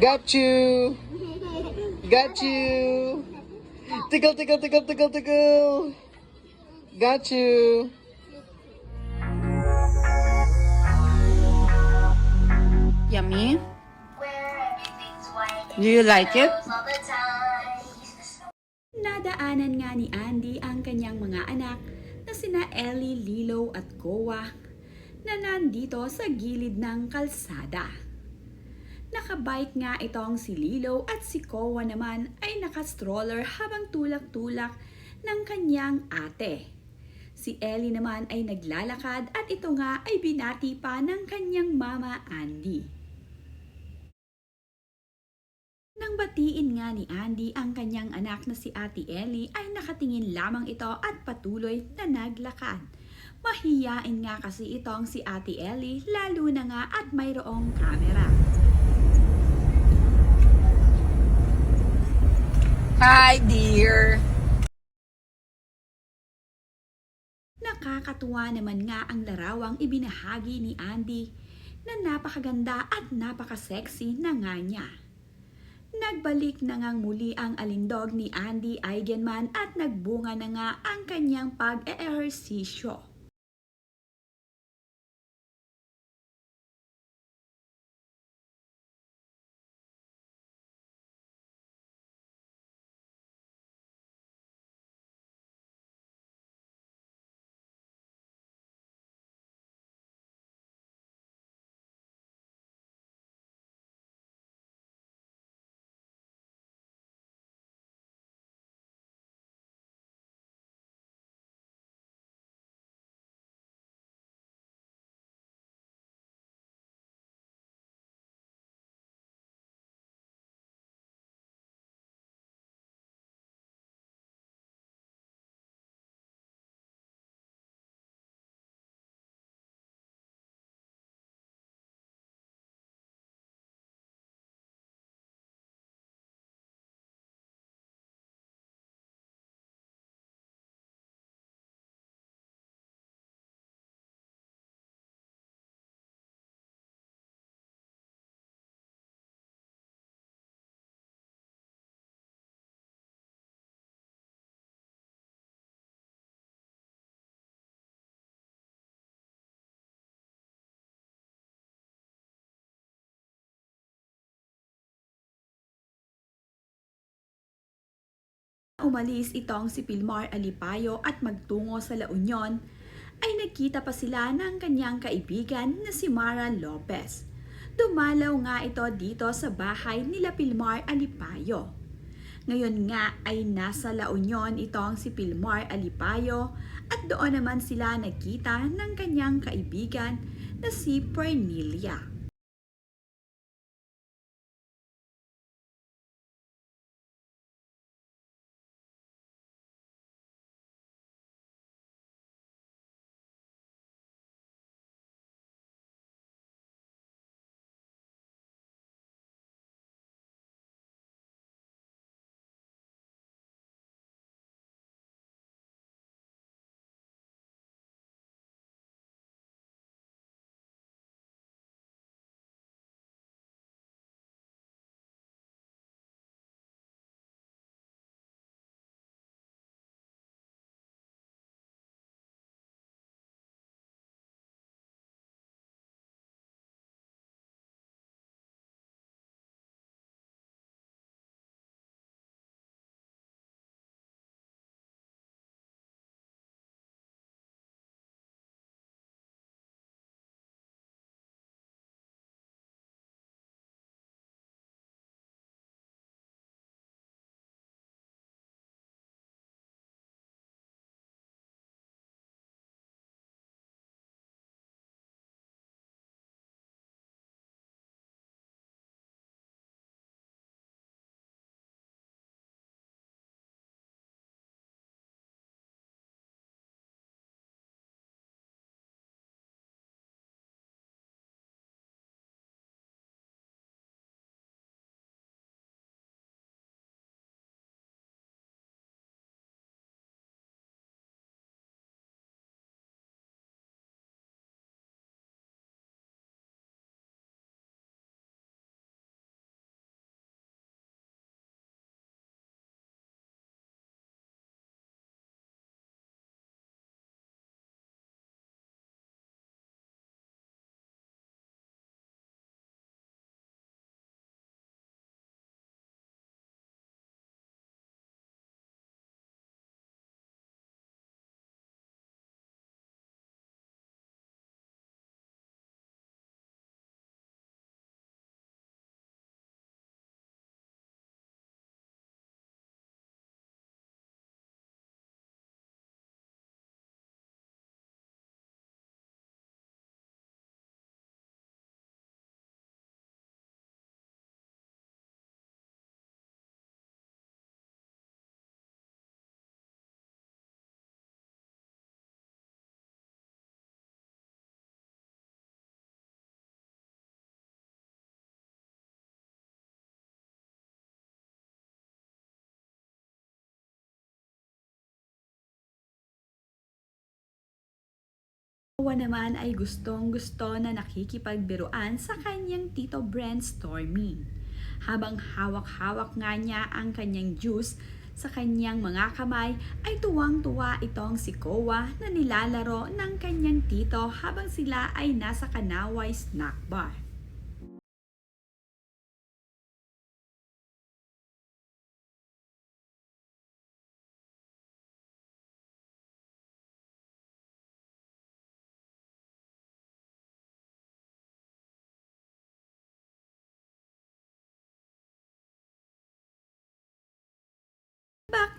Got you. Got you. Tickle, tickle, tickle, tickle, tickle. Got you. Yummy? where everything's white Do you like it? Nadaanan nga ni Andy ang kanyang mga anak na sina Ellie, Lilo at Koa na nandito sa gilid ng kalsada. Nakabike nga itong si Lilo at si Koa naman ay nakastroller habang tulak-tulak ng kanyang ate. Si Ellie naman ay naglalakad at ito nga ay binati pa ng kanyang mama Andy. Nang batiin nga ni Andy ang kanyang anak na si Ate Ellie ay nakatingin lamang ito at patuloy na naglakad. Mahiyain nga kasi itong si Ate Ellie lalo na nga at mayroong kamera. Hi, dear. Nakakatuwa naman nga ang larawang ibinahagi ni Andy na napakaganda at napaka-sexy na nga niya. Nagbalik na ngang muli ang alindog ni Andy Eigenman at nagbunga na nga ang kanyang pag-eehersisyo. Umalis itong si Pilmar Alipayo at magtungo sa La Union, ay nagkita pa sila ng kanyang kaibigan na si Mara Lopez. Dumalaw nga ito dito sa bahay nila Pilmar Alipayo. Ngayon nga ay nasa La Union itong si Pilmar Alipayo at doon naman sila nagkita ng kanyang kaibigan na si Pernilia. Kowa naman ay gustong gusto na nakikipagbiruan sa kanyang tito brainstorming. Habang hawak-hawak nga niya ang kanyang juice sa kanyang mga kamay ay tuwang-tuwa itong si Kowa na nilalaro ng kanyang tito habang sila ay nasa Kanaway Snack Bar.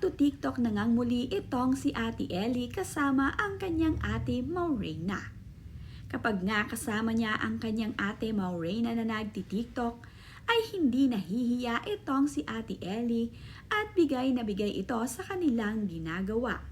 Back to TikTok na ngang muli itong si Ate Ellie kasama ang kanyang ate Maureen. Kapag nga kasama niya ang kanyang ate Maureen na nagti-TikTok, ay hindi nahihiya itong si Ate Ellie at bigay na bigay ito sa kanilang ginagawa.